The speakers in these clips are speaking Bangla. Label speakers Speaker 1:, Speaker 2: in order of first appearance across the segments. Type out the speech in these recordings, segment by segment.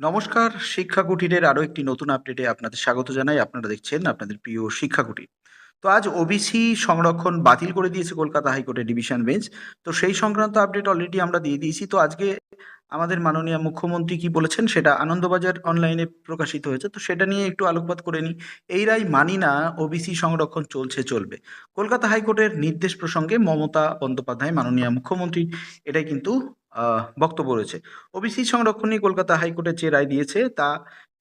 Speaker 1: নমস্কার, শিক্ষা কুটিরের আরও একটি নতুন আপডেটে আপনাদের স্বাগত জানাই। আপনারা দেখছেন আপনাদের প্রিয় শিক্ষা কুটির। তো আজ ওবিসি সংরক্ষণ বাতিল করে দিয়েছে কলকাতা হাইকোর্টের ডিভিশন বেঞ্চ। তো সেই সংক্রান্ত আপডেট অলরেডি আমরা দিয়ে দিয়েছি। তো আজকে আমাদের মাননীয় মুখ্যমন্ত্রী কি বলেছেন সেটা আনন্দবাজার অনলাইনে প্রকাশিত হয়েছে। তো সেটা নিয়ে একটু আলোকপাত করে নিই। এই রায় মানি না ওবিসি সংরক্ষণ চলছে, চলবে। কলকাতা হাইকোর্টের নির্দেশ প্রসঙ্গে মমতা বন্দ্যোপাধ্যায়, মাননীয় মুখ্যমন্ত্রী, এটাই কিন্তু বক্তব্য রয়েছে। ওবিসি সংরক্ষণ নিয়ে কলকাতা হাইকোর্টের যে রায় দিয়েছে, তা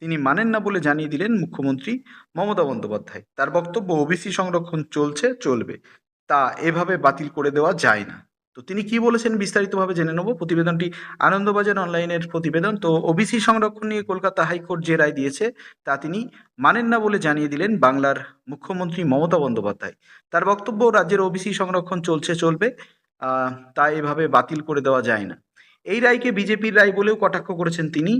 Speaker 1: তিনি মানেন না বলে জানিয়ে দিলেন মুখ্যমন্ত্রী মমতা বন্দ্যোপাধ্যায়। তার বক্তব্য ওবিসি সংরক্ষণ চলছে, চলবে। তা এভাবে বাতিল করে দেওয়া যায় না। তো তিনি কি বলেছেন বিস্তারিতভাবে জেনে নেব। প্রতিবেদনটি আনন্দবাজার অনলাইনের প্রতিবেদন। তো ওবিসি সংরক্ষণ নিয়ে কলকাতা হাইকোর্ট যে রায় দিয়েছে, তা তিনি মানেন না বলে জানিয়ে দিলেন বাংলার মুখ্যমন্ত্রী মমতা বন্দ্যোপাধ্যায়। তার বক্তব্য, রাজ্যের ওবিসি সংরক্ষণ চলছে, চলবে। তা এভাবে বাতিল করে দেওয়া যায় না। এই রায়কে বিজেপির রায় বলেও কটাক্ষ করেছেন তিনি।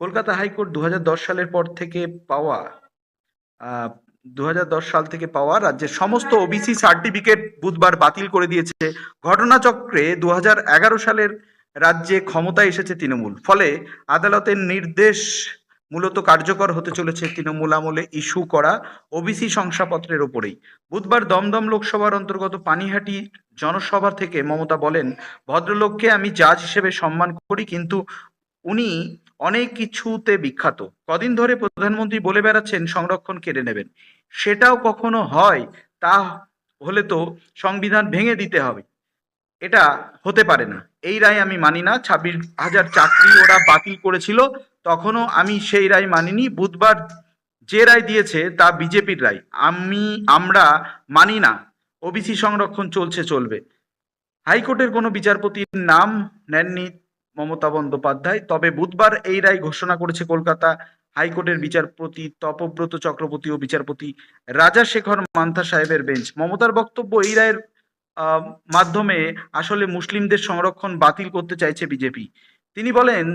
Speaker 1: কলকাতা হাইকোর্ট দু হাজার দশ সালের পর থেকে পাওয়া দু হাজার দশ সাল থেকে পাওয়া রাজ্যের সমস্ত ওবিসি সার্টিফিকেট বুধবার বাতিল করে দিয়েছে। ঘটনাচক্রে দু হাজার এগারো সালের রাজ্যে ক্ষমতায় এসেছে তৃণমূল। ফলে আদালতের নির্দেশ মূলত কার্যকর হতে চলেছে তৃণমূল আমলে ইস্যু করা ওবিসি শংসাপত্রের ওপরেই। বুধবার দমদম লোকসভার অন্তর্গত পানিহাটি জনসভা থেকে মমতা বলেন, ভদ্রলোককে আমি জাজ হিসেবে সম্মান করি, কিন্তু উনি অনেক কিছুতে বিখ্যাত। কদিন ধরে প্রধানমন্ত্রী বলে বেড়াচ্ছেন, সংরক্ষণ কেড়ে নেবেন। সেটাও কখনো হয়? তা হলে তো সংবিধান ভেঙে দিতে হবে। এটা হতে পারে না। এই রায় আমি মানি না। ছাব্বিশ হাজার চাকরি ওরা বাতিল করেছিল। তখনও আমি সেই রায় মানিনি। বুধবার যে রায় দিয়েছে তা বিজেপির রায়। আমি, আমরা মানি না। ওবিসি সংরক্ষণ চলছে, চলবে। হাইকোর্টের কোনো বিচারপতির নাম নেননি মমতা বন্দ্যোপাধ্যায়। তবে বুধবার এই রায় ঘোষণা করেছে কলকাতা হাইকোর্টের বিচারপতি তপব্রত চক্রবর্তী ও বিচারপতি রাজাশেখর মান্থা সাহেবের বেঞ্চ। মমতার বক্তব্য এই রায়ের মাধ্যমে আসলে মুসলিমদের সংরক্ষণ বাতিল করতে চাইছে বিজেপি। তিনি বলেন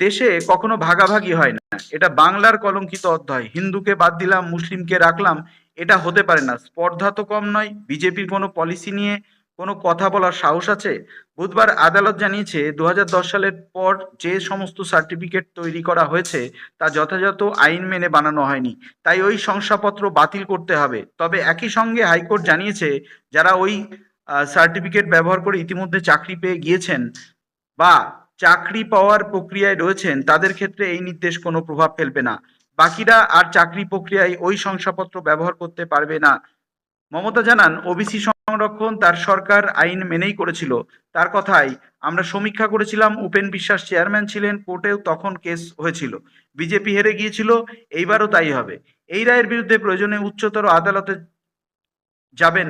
Speaker 1: দেশে কখনো ভাগাভাগি হয় না। এটা বাংলার কলঙ্কিত অধ্যায়। হিন্দুকে বাদ দিলাম, মুসলিমকে রাখলাম, এটা হতে পারে না। স্পর্ধা তো কম নয়। বিজেপির কোনো পলিসি নিয়ে কোনো কথা বলার সাহস আছে? বুধবার আদালত জানিয়েছে দু হাজার দশ সালের পর যে সমস্ত সার্টিফিকেট তৈরি করা হয়েছে, তা যথাযথ আইন মেনে বানানো হয়নি। তাই ওই শংসাপত্র বাতিল করতে হবে। তবে একই সঙ্গে হাইকোর্ট জানিয়েছে, যারা ওই সার্টিফিকেট ব্যবহার করে ইতিমধ্যে চাকরি পেয়ে গিয়েছেন বা চাকরি পাওয়ার প্রক্রিয়ায় রয়েছেন, তাদের ক্ষেত্রে এই নির্দেশ কোনো প্রভাব ফেলবে না। বাকিরা আর চাকরি প্রক্রিয়ায় ওই শংসাপত্র ব্যবহার করতে পারবে না। মমতা জানান ওবিসি সংরক্ষণ তার সরকার আইন মেনেই করেছিল। তার কথাই আমরা সমীক্ষা করেছিলাম, উপেন বিশ্বাস চেয়ারম্যান ছিলেন, কোর্টেও তখন কেস হয়েছিল। বিজেপি হেরে গিয়েছিল, এইবারও তাই হবে। এই রায়ের বিরুদ্ধে প্রয়োজনে উচ্চতর আদালতে যাবেন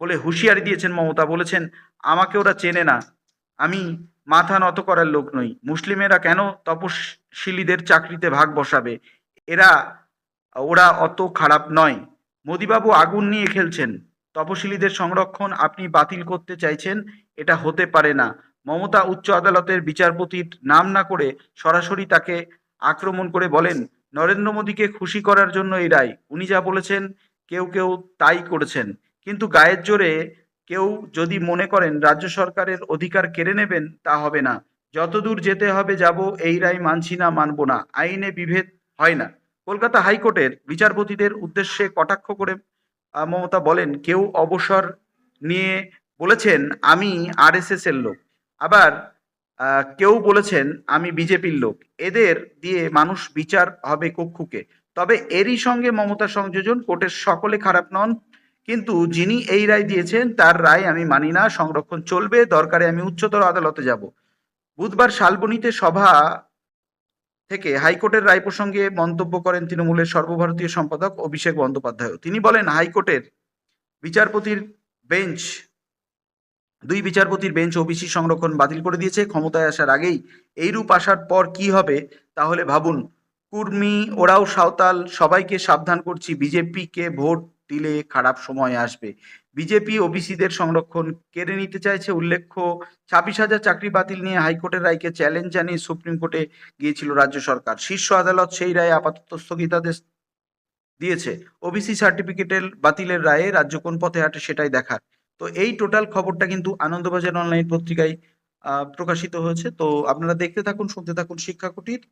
Speaker 1: বলে হুঁশিয়ারি দিয়েছেন মমতা। বলেছেন, আমাকে ওরা চেনে না। আমি মাথা নত করার লোক নই। মুসলিমেরা কেন তপশিলীদের চাকরিতে ভাগ বসাবে? এরা, ওরা অত খারাপ নয়। মোদিবাবু আগুন নিয়ে খেলছেন। তপশিলীদের সংরক্ষণ আপনি বাতিল করতে চাইছেন, এটা হতে পারে না। মমতা উচ্চ আদালতের বিচারপতির নাম না করে সরাসরি তাকে আক্রমণ করে বলেন, নরেন্দ্র মোদীকে খুশি করার জন্য এই রায়। উনি যা বলেছেন, কেউ কেউ তাই করেছেন। কিন্তু গায়ের জোরে কেউ যদি মনে করেন রাজ্য সরকারের অধিকার কেড়ে নেবেন, তা হবে না। যতদূর যেতে হবে যাব, এই রায় মানছি না, মানব না। আইনে বিভেদ হয় না। কলকাতা হাইকোর্টের বিচারপতিদের উদ্দেশ্যে কটাক্ষ করে মমতা বলেন, কেউ অবসর নিয়ে বলেছেন, আমি আরএসএস এর লোক। আবার কেউ বলেছেন, আমি বিজেপির লোক। এদের দিয়ে মানুষ বিচার হবে কক্ষুকে তবে এরই সঙ্গে মমতা সংযোজন কোর্টের সকলে খারাপ নন কিন্তু যিনি এই রায় দিয়েছেন, তার রায় আমি মানি না, সংরক্ষণ চলবে, দরকারে আমি উচ্চতর আদালতে যাব। বুধবার শালবনীতে সভা থেকে হাইকোর্টের রায় প্রসঙ্গে মন্তব্য করেন তৃণমূলের সর্বভারতীয় সম্পাদক অভিষেক বন্দ্যোপাধ্যায় তিনি বলেন, হাইকোর্টের বিচারপতির বেঞ্চ, দুই বিচারপতির বেঞ্চ ওবিসি সংরক্ষণ বাতিল করে দিয়েছে। ক্ষমতায় আসার আগেই এইরূপ আসার পর কি হবে, তাহলে ভাবুন। কুর্মি, ওরাও সাঁওতাল, সবাইকে সাবধান করছি বিজেপিকে ভোট দিলে খারাপ সময় আসবে। বিজেপি, ওবিসিদের সংরক্ষণ কেড়ে নিতে চাইছে উল্লেখ্য, ছাব্বিশ হাজার চাকরি বাতিল নিয়ে হাইকোর্টের রায়কে চ্যালেঞ্জ জানিয়ে সুপ্রিম কোর্টে গিয়েছিল রাজ্য সরকার। শীর্ষ আদালত সেই রায়ে আপাতত স্থগিতাদেশ দিয়েছে। ওবিসি সার্টিফিকেটের বাতিলের রায়ে রাজ্য কোন পথে হাঁটে সেটাই দেখার। তো এই টোটাল খবরটা কিন্তু আনন্দবাজার অনলাইন পত্রিকায় প্রকাশিত হয়েছে। তো আপনারা দেখতে থাকুন, শুনতে থাকুন শিক্ষা কুটির।